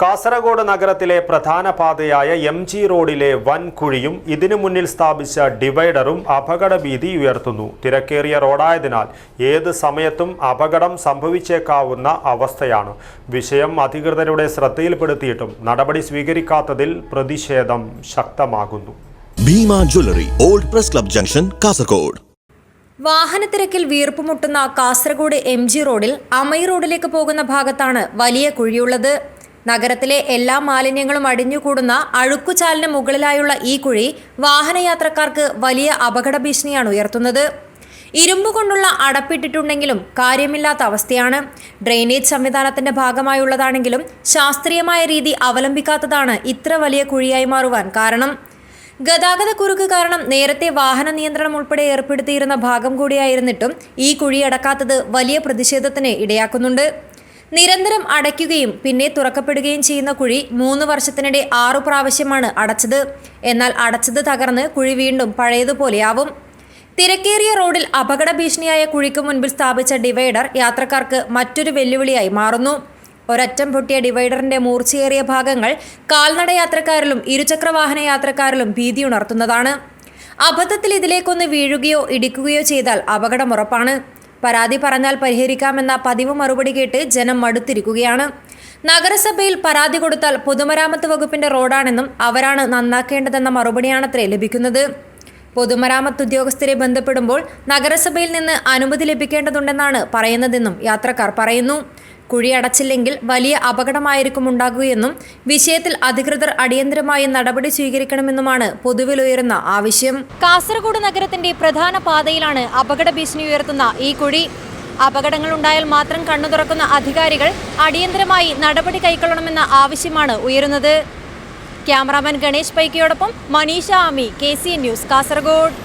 കാസർഗോഡ് നഗരത്തിലെ പ്രധാന പാതയായ M G റോഡിലെ വൻ കുഴിയും ഇതിനു മുന്നിൽ സ്ഥാപിച്ച ഡിവൈഡറും അപകടഭീതി ഉയർത്തുന്നു. തിരക്കേറിയ റോഡായതിനാൽ ഏത് സമയത്തും അപകടം സംഭവിച്ചേക്കാവുന്ന അവസ്ഥയാണ്. വിഷയം അധികൃതരുടെ ശ്രദ്ധയിൽപ്പെടുത്തിയിട്ടും നടപടി സ്വീകരിക്കാത്തതിൽ പ്രതിഷേധം ശക്തമാകുന്നു. Bhima jewellery old press club junction Kasaragod. വാഹനത്തിരക്കിൽ വീർപ്പുമുട്ടുന്ന കാസർഗോഡ് എം ജി റോഡിൽ അമൈ റോഡിലേക്ക് പോകുന്ന ഭാഗത്താണ് വലിയ കുഴിയുള്ളത്. നഗരത്തിലെ എല്ലാ മാലിന്യങ്ങളും അടിഞ്ഞുകൂടുന്ന അഴുക്കുചാലിന് മുകളിലായുള്ള ഈ കുഴി വാഹനയാത്രക്കാർക്ക് വലിയ അപകട ഭീഷണിയാണ് ഉയർത്തുന്നത്. ഇരുമ്പ് കൊണ്ടുള്ള അടപ്പിട്ടിട്ടുണ്ടെങ്കിലും കാര്യമില്ലാത്ത അവസ്ഥയാണ്. ഡ്രെയിനേജ് സംവിധാനത്തിന്റെ ഭാഗമായുള്ളതാണെങ്കിലും ശാസ്ത്രീയമായ രീതി അവലംബിക്കാത്തതാണ് ഇത്ര വലിയ കുഴിയായി മാറുവാൻ കാരണം. ഗതാഗത കുരുക്ക് കാരണം നേരത്തെ വാഹന നിയന്ത്രണം ഉൾപ്പെടെ ഏർപ്പെടുത്തിയിരുന്ന ഭാഗം കൂടിയായിരുന്നിട്ടും ഈ കുഴിയടക്കാത്തത് വലിയ പ്രതിഷേധത്തിന് ഇടയാക്കുന്നുണ്ട്. നിരന്തരം അടയ്ക്കുകയും പിന്നെ തുറക്കപ്പെടുകയും ചെയ്യുന്ന കുഴി മൂന്ന് വർഷത്തിനിടെ ആറു പ്രാവശ്യമാണ് അടച്ചത്. എന്നാൽ അടച്ചത് തകർന്ന് കുഴി വീണ്ടും പഴയതുപോലെയാവും. തിരക്കേറിയ റോഡിൽ അപകട ഭീഷണിയായ കുഴിക്ക് മുൻപിൽ സ്ഥാപിച്ച ഡിവൈഡർ യാത്രക്കാർക്ക് മറ്റൊരു വെല്ലുവിളിയായി മാറുന്നു. ഒരറ്റം പൊട്ടിയ ഡിവൈഡറിന്റെ മൂർച്ചയേറിയ ഭാഗങ്ങൾ കാൽനട യാത്രക്കാരിലും ഇരുചക്രവാഹന യാത്രക്കാരിലും ഭീതിയുണർത്തുന്നതാണ് അബദ്ധത്തിൽ ഇതിലേക്കൊന്ന് വീഴുകയോ ഇടിക്കുകയോ ചെയ്താൽ അപകടം ഉറപ്പാണ്. പരാതി പറഞ്ഞാൽ പരിഹരിക്കാമെന്ന പതിവ് മറുപടി കേട്ട് ജനം മടുത്തിരിക്കുകയാണ്. നഗരസഭയിൽ പരാതി കൊടുത്താൽ പൊതുമരാമത്ത് വകുപ്പിന്റെ റോഡാണെന്നും അവരാണ് നന്നാക്കേണ്ടതെന്ന മറുപടിയാണത്രേ ലഭിക്കുന്നത്. പൊതുമരാമത്ത് ഉദ്യോഗസ്ഥരെ ബന്ധപ്പെടുമ്പോൾ നഗരസഭയിൽ നിന്ന് അനുമതി ലഭിക്കേണ്ടതുണ്ടെന്നാണ് പറയുന്നതെന്നും യാത്രക്കാർ പറയുന്നു. കുഴി അടച്ചില്ലെങ്കിൽ വലിയ അപകടമായിരിക്കും ഉണ്ടാകുകയെന്നും വിഷയത്തിൽ അധികൃതർ അടിയന്തരമായി നടപടി സ്വീകരിക്കണമെന്നുമാണ് പൊതുവിലുയരുന്ന ആവശ്യം. കാസർഗോഡ് നഗരത്തിന്റെ പ്രധാന പാതയിലാണ് അപകട ഭീഷണി ഉയർത്തുന്ന ഈ കുഴി. അപകടങ്ങൾ ഉണ്ടായാൽ മാത്രം കണ്ണു തുറക്കുന്ന അധികാരികൾ അടിയന്തരമായി നടപടി കൈക്കൊള്ളണമെന്ന ആവശ്യമാണ് ഉയരുന്നത്. Cameraman Ganesh പൈക്കയോടൊപ്പം Maneesha Ami K C news Kasaragod.